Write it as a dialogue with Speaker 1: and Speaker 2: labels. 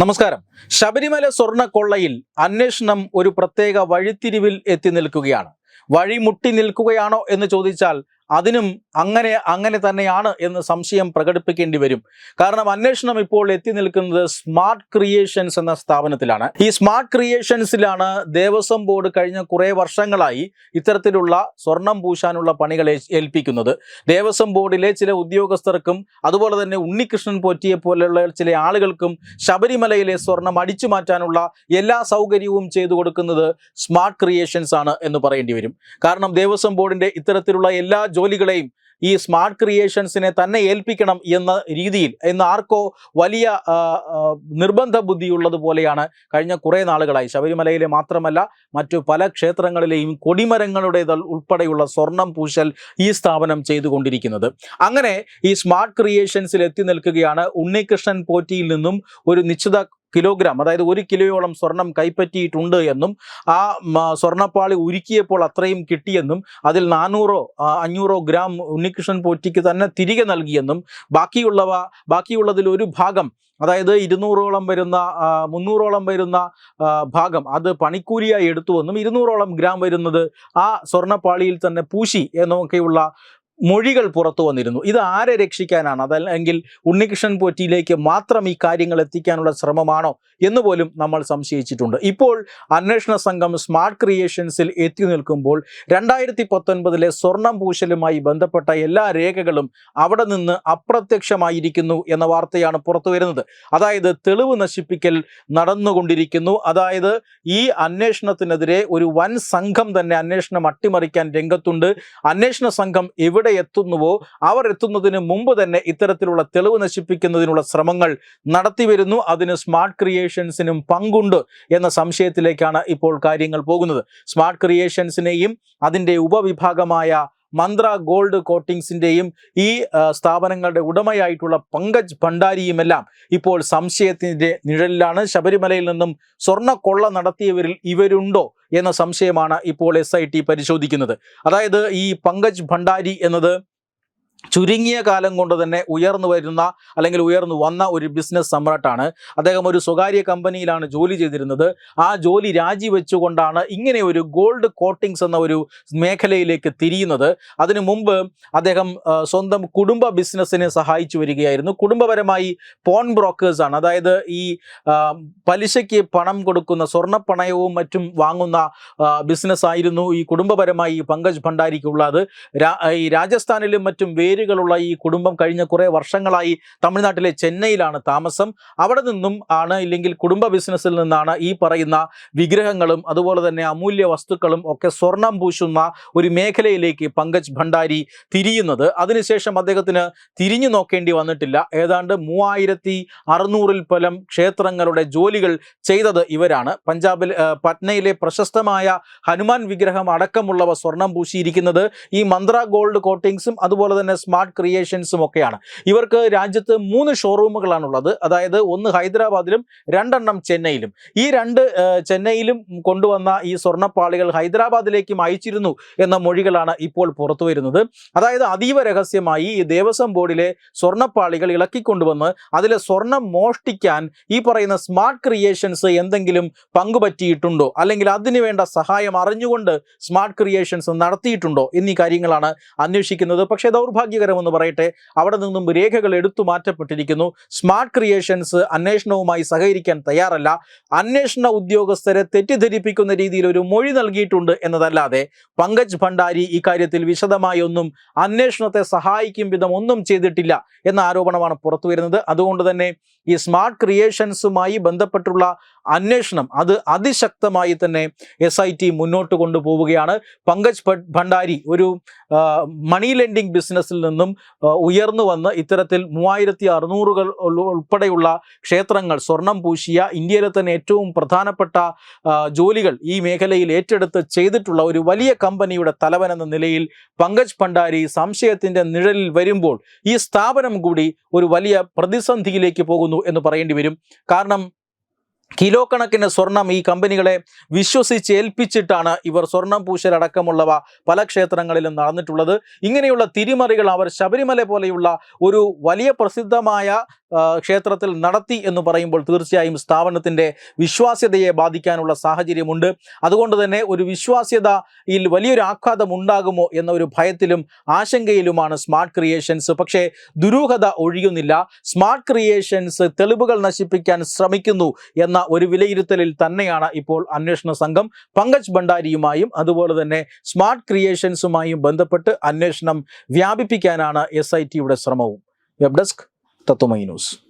Speaker 1: നമസ്കാരം. ശബരിമല സ്വർണ കൊള്ളയിൽ അന്വേഷണം ഒരു പ്രത്യേക വഴിത്തിരിവിൽ എത്തി നിൽക്കുകയാണ്. വഴി മുട്ടി നിൽക്കുകയാണോ എന്ന് ചോദിച്ചാൽ അതിനും അങ്ങനെ അങ്ങനെ തന്നെയാണ് എന്ന് സംശയം പ്രകടിപ്പിക്കേണ്ടി വരും. കാരണം അന്വേഷണം ഇപ്പോൾ എത്തി നിൽക്കുന്നത് സ്മാർട്ട് ക്രിയേഷൻസ് എന്ന സ്ഥാപനത്തിലാണ്. ഈ സ്മാർട്ട് ക്രിയേഷൻസിലാണ് ദേവസ്വം ബോർഡ് കഴിഞ്ഞ കുറേ വർഷങ്ങളായി ഇത്തരത്തിലുള്ള സ്വർണം പൂശാനുള്ള പണികൾ ഏൽപ്പിക്കുന്നത്. ദേവസ്വം ബോർഡിലെ ചില ഉദ്യോഗസ്ഥർക്കും അതുപോലെ തന്നെ ഉണ്ണികൃഷ്ണൻ പോറ്റിയെ പോലെയുള്ള ചില ആളുകൾക്കും ശബരിമലയിലെ സ്വർണം അടിച്ചു മാറ്റാനുള്ള എല്ലാ സൗകര്യവും ചെയ്തു കൊടുക്കുന്നത് സ്മാർട്ട് ക്രിയേഷൻസ് ആണ് എന്ന് പറയേണ്ടി വരും. കാരണം ദേവസ്വം ബോർഡിന്റെ ഇത്തരത്തിലുള്ള എല്ലാ ജോലികളെയും ഈ സ്മാർട്ട് ക്രിയേഷൻസിനെ തന്നെ ഏൽപ്പിക്കണം എന്ന രീതിയിൽ എന്ന് ആർക്കോ വലിയ നിർബന്ധ ബുദ്ധിയുള്ളത് ബുദ്ധിയുള്ളതുപോലെയാണ് കഴിഞ്ഞ കുറേ നാളുകളായി. ശബരിമലയിലെ മാത്രമല്ല മറ്റു പല ക്ഷേത്രങ്ങളിലെയും കൊടിമരങ്ങളുടെ ഉൾപ്പെടെയുള്ള സ്വർണം പൂശൽ ഈ സ്ഥാപനം ചെയ്തുകൊണ്ടിരിക്കുന്നത്. അങ്ങനെ ഈ സ്മാർട്ട് ക്രിയേഷൻസിൽ എത്തി നിൽക്കുകയാണ് ഉണ്ണികൃഷ്ണൻ പോറ്റിയിൽ നിന്നും ഒരു നിശ്ചിത കിലോഗ്രാം അതായത് ഒരു കിലോയോളം സ്വർണം കൈപ്പറ്റിയിട്ടുണ്ട് എന്നും ആ സ്വർണപ്പാളി ഉരുക്കിയപ്പോൾ അത്രയും കിട്ടിയെന്നും അതിൽ നാനൂറോ അഞ്ഞൂറോ ഗ്രാം ഉണ്ണികൃഷ്ണൻ പോറ്റിക്ക് തന്നെ തിരികെ നൽകിയെന്നും ബാക്കിയുള്ളവ ബാക്കിയുള്ളതിൽ ഒരു ഭാഗം അതായത് ഇരുന്നൂറോളം വരുന്ന മുന്നൂറോളം വരുന്ന ഭാഗം അത് പണിക്കൂലിയായി എടുത്തുവെന്നും ഇരുന്നൂറോളം ഗ്രാം വരുന്നത് ആ സ്വർണപ്പാളിയിൽ തന്നെ പൂശി എന്നൊക്കെയുള്ള മൊഴികൾ പുറത്തു വന്നിരുന്നു. ഇത് ആരെ രക്ഷിക്കാനാണ്? അതല്ലെങ്കിൽ ഉണ്ണികൃഷ്ണൻ പോറ്റിയിലേക്ക് മാത്രം ഈ കാര്യങ്ങൾ എത്തിക്കാനുള്ള ശ്രമമാണോ എന്ന് പോലും നമ്മൾ സംശയിച്ചിട്ടുണ്ട്. ഇപ്പോൾ അന്വേഷണ സംഘം സ്മാർട്ട് ക്രിയേഷൻസിൽ എത്തി നിൽക്കുമ്പോൾ രണ്ടായിരത്തി പത്തൊൻപതിലെ സ്വർണം പൂശലുമായി ബന്ധപ്പെട്ട എല്ലാ രേഖകളും അവിടെ നിന്ന് അപ്രത്യക്ഷമായിരിക്കുന്നു എന്ന വാർത്തയാണ് പുറത്തു വരുന്നത്. അതായത് തെളിവ് നശിപ്പിക്കൽ നടന്നുകൊണ്ടിരിക്കുന്നു. അതായത് ഈ അന്വേഷണത്തിനെതിരെ ഒരു വൻ സംഘം തന്നെ അന്വേഷണം അട്ടിമറിക്കാൻ രംഗത്തുണ്ട്. അന്വേഷണ സംഘം എവിടെ എത്തുന്നുവോ അവർ എത്തുന്നതിന് മുമ്പ് തന്നെ ഇത്തരത്തിലുള്ള തെളിവ് നശിപ്പിക്കുന്നതിനുള്ള ശ്രമങ്ങൾ നടത്തി വരുന്നു. അതിന് സ്മാർട്ട് ക്രിയേഷൻസിനും പങ്കുണ്ട് എന്ന സംശയത്തിലേക്കാണ് ഇപ്പോൾ കാര്യങ്ങൾ പോകുന്നത്. സ്മാർട്ട് ക്രിയേഷൻസിനെയും അതിന്റെ ഉപവിഭാഗമായ മന്ത്ര ഗോൾഡ് കോട്ടിങ്സിന്റെയും ഈ സ്ഥാപനങ്ങളുടെ ഉടമയായിട്ടുള്ള പങ്കജ് ഭണ്ഡാരിയുമെല്ലാം ഇപ്പോൾ സംശയത്തിന്റെ നിഴലിലാണ്. ശബരിമലയിൽ നിന്നും സ്വർണ കൊള്ള നടത്തിയവരിൽ ഇവരുണ്ടോ എന്ന സംശയമാണ് ഇപ്പോൾ എസ് പരിശോധിക്കുന്നത്. അതായത് ഈ പങ്കജ് ഭണ്ഡാരി എന്നത് ചുരുങ്ങിയ കാലം കൊണ്ട് തന്നെ ഉയർന്നു വരുന്ന അല്ലെങ്കിൽ ഉയർന്നു വന്ന ഒരു ബിസിനസ് സമ്രാട്ടാണ്. അദ്ദേഹം ഒരു സ്വകാര്യ കമ്പനിയിലാണ് ജോലി ചെയ്തിരുന്നത്. ആ ജോലി രാജിവെച്ചുകൊണ്ടാണ് ഇങ്ങനെ ഒരു ഗോൾഡ് കോട്ടിങ്സ് എന്ന ഒരു മേഖലയിലേക്ക് തിരിയുന്നത്. അതിനു മുമ്പ് അദ്ദേഹം സ്വന്തം കുടുംബ ബിസിനസ്സിനെ സഹായിച്ചു വരികയായിരുന്നു. കുടുംബപരമായി പോൺ ബ്രോക്കേഴ്സാണ് അതായത് ഈ പലിശയ്ക്ക് പണം കൊടുക്കുന്ന സ്വർണപ്പണയവും മറ്റും വാങ്ങുന്ന ബിസിനസ്സായിരുന്നു ഈ കുടുംബപരമായി പങ്കജ് ഭണ്ഡാരിക്കുള്ളത്. ഈ രാജസ്ഥാനിലും മറ്റും വേരുകളുള്ള ഈ കുടുംബം കഴിഞ്ഞ കുറേ വർഷങ്ങളായി തമിഴ്നാട്ടിലെ ചെന്നൈയിലാണ് താമസം. അവിടെ നിന്നും ആണ് ഇല്ലെങ്കിൽ കുടുംബ ബിസിനസ്സിൽ നിന്നാണ് ഈ പറയുന്ന വിഗ്രഹങ്ങളും അതുപോലെ തന്നെ അമൂല്യ വസ്തുക്കളും ഒക്കെ സ്വർണം പൂശുന്ന ഒരു മേഖലയിലേക്ക് പങ്കജ് ഭണ്ഡാരി തിരിയുന്നത്. അതിനുശേഷം അദ്ദേഹത്തിന് തിരിഞ്ഞു നോക്കേണ്ടി വന്നിട്ടില്ല. ഏതാണ്ട് മൂവായിരത്തി അറുന്നൂറിൽ പലം ക്ഷേത്രങ്ങളുടെ ജോലികൾ ചെയ്തത് ഇവരാണ്. പഞ്ചാബിൽ പട്നയിലെ പ്രശസ്തമായ ഹനുമാൻ വിഗ്രഹം അടക്കമുള്ളവ സ്വർണം പൂശിയിരിക്കുന്നത്. ഈ മന്ത്ര ഗോൾഡ് കോട്ടിങ്സും അതുപോലെ തന്നെ സ്മാർട്ട് ക്രിയേഷൻസും ഒക്കെയാണ്. ഇവർക്ക് രാജ്യത്ത് മൂന്ന് ഷോറൂമുകളാണുള്ളത്. അതായത് ഒന്ന് ഹൈദരാബാദിലും രണ്ടെണ്ണം ചെന്നൈയിലും. ഈ രണ്ട് ചെന്നൈയിലും കൊണ്ടുവന്ന ഈ സ്വർണപ്പാളികൾ ഹൈദരാബാദിലേക്കും അയച്ചിരുന്നു എന്ന മൊഴികളാണ് ഇപ്പോൾ പുറത്തു വരുന്നത്. അതായത് അതീവ രഹസ്യമായി ഈ ദേവസ്വം ബോർഡിലെ സ്വർണപ്പാളികൾ ഇളക്കിക്കൊണ്ടുവന്ന് അതിലെ സ്വർണം മോഷ്ടിക്കാൻ ഈ പറയുന്ന സ്മാർട്ട് ക്രിയേഷൻസ് എന്തെങ്കിലും പങ്കുപറ്റിയിട്ടുണ്ടോ? അല്ലെങ്കിൽ അതിന് വേണ്ട സഹായം അറിഞ്ഞുകൊണ്ട് സ്മാർട്ട് ക്രിയേഷൻസ് നടത്തിയിട്ടുണ്ടോ? എന്നീ കാര്യങ്ങളാണ് അന്വേഷിക്കുന്നത്. പക്ഷേ ദൗർഭാഗ്യകരമെന്ന് പറയട്ടെ. അവിടെ നിന്നും രേഖകൾ എടുത്തു മാറ്റപ്പെട്ടിരിക്കുന്നു. സ്മാർട്ട് ക്രിയേഷൻസ് അന്വേഷണവുമായി സഹകരിക്കാൻ തയ്യാറല്ല. അന്വേഷണ ഉദ്യോഗസ്ഥരെ തെറ്റിദ്ധരിപ്പിക്കുന്ന രീതിയിൽ ഒരു മൊഴി നൽകിയിട്ടുണ്ട് എന്നതല്ലാതെ പങ്കജ് ഭണ്ഡാരി ഇക്കാര്യത്തിൽ വിശദമായി ഒന്നും അന്വേഷണത്തെ സഹായിക്കും വിധം ഒന്നും ചെയ്തിട്ടില്ല എന്ന ആരോപണമാണ് പുറത്തുവരുന്നത്. അതുകൊണ്ട് തന്നെ ഈ സ്മാർട്ട് ക്രിയേഷൻസുമായി ബന്ധപ്പെട്ടുള്ള അന്വേഷണം അത് അതിശക്തമായി തന്നെ എസ് ഐ ടി മുന്നോട്ട് കൊണ്ടുപോവുകയാണ്. പങ്കജ് ഭണ്ഡാരി ഒരു മണി ലെൻഡിങ് ബിസിനസ്സിൽ നിന്നും ഉയർന്നു വന്ന് ഇത്തരത്തിൽ മൂവായിരത്തി അറുന്നൂറുകൾ ഉൾപ്പെടെയുള്ള ക്ഷേത്രങ്ങൾ സ്വർണം പൂശിയ ഇന്ത്യയിലെ തന്നെ ഏറ്റവും പ്രധാനപ്പെട്ട ജോലികൾ ഈ മേഖലയിൽ ഏറ്റെടുത്ത് ചെയ്തിട്ടുള്ള ഒരു വലിയ കമ്പനിയുടെ തലവൻ എന്ന നിലയിൽ പങ്കജ് ഭണ്ഡാരി സംശയത്തിന്റെ നിഴലിൽ വരുമ്പോൾ ഈ സ്ഥാപനം കൂടി ഒരു വലിയ പ്രതിസന്ധിയിലേക്ക് പോകുന്നു എന്ന് പറയേണ്ടി വരും. കാരണം കിലോ കണക്കിന് സ്വർണം ഈ കമ്പനികളെ വിശ്വസിച്ച് ഏൽപ്പിച്ചിട്ടാണ് ഇവർ സ്വർണം പൂശലടക്കമുള്ളവ പല ക്ഷേത്രങ്ങളിലും നടന്നിട്ടുള്ളത്. ഇങ്ങനെയുള്ള തിരിമറികൾ അവർ ശബരിമല പോലെയുള്ള ഒരു വലിയ പ്രസിദ്ധമായ ക്ഷേത്രത്തിൽ നടത്തി എന്ന് പറയുമ്പോൾ തീർച്ചയായും സ്ഥാപനത്തിന്റെ വിശ്വാസ്യതയെ ബാധിക്കാനുള്ള സാഹചര്യമുണ്ട്. അതുകൊണ്ട് തന്നെ ഒരു വിശ്വാസ്യതയിൽ വലിയൊരു ആഘാതം ഉണ്ടാകുമോ എന്ന ഒരു ഭയത്തിലും ആശങ്കയിലുമാണ് സ്മാർട്ട് ക്രിയേഷൻസ്. പക്ഷേ ദുരൂഹത ഒഴിയുന്നില്ല. സ്മാർട്ട് ക്രിയേഷൻസ് തെളിവുകൾ നശിപ്പിക്കാൻ ശ്രമിക്കുന്നു എന്ന ഒരു വിലയിരുത്തലിൽ തന്നെയാണ് ഇപ്പോൾ അന്വേഷണ സംഘം പങ്കജ് ഭണ്ഡാരിയുമായും അതുപോലെ തന്നെ സ്മാർട്ട് ക്രിയേഷൻസുമായും ബന്ധപ്പെട്ട് അന്വേഷണം വ്യാപിപ്പിക്കാനാണ് എസ് ശ്രമവും. Web desk Tatwamayi news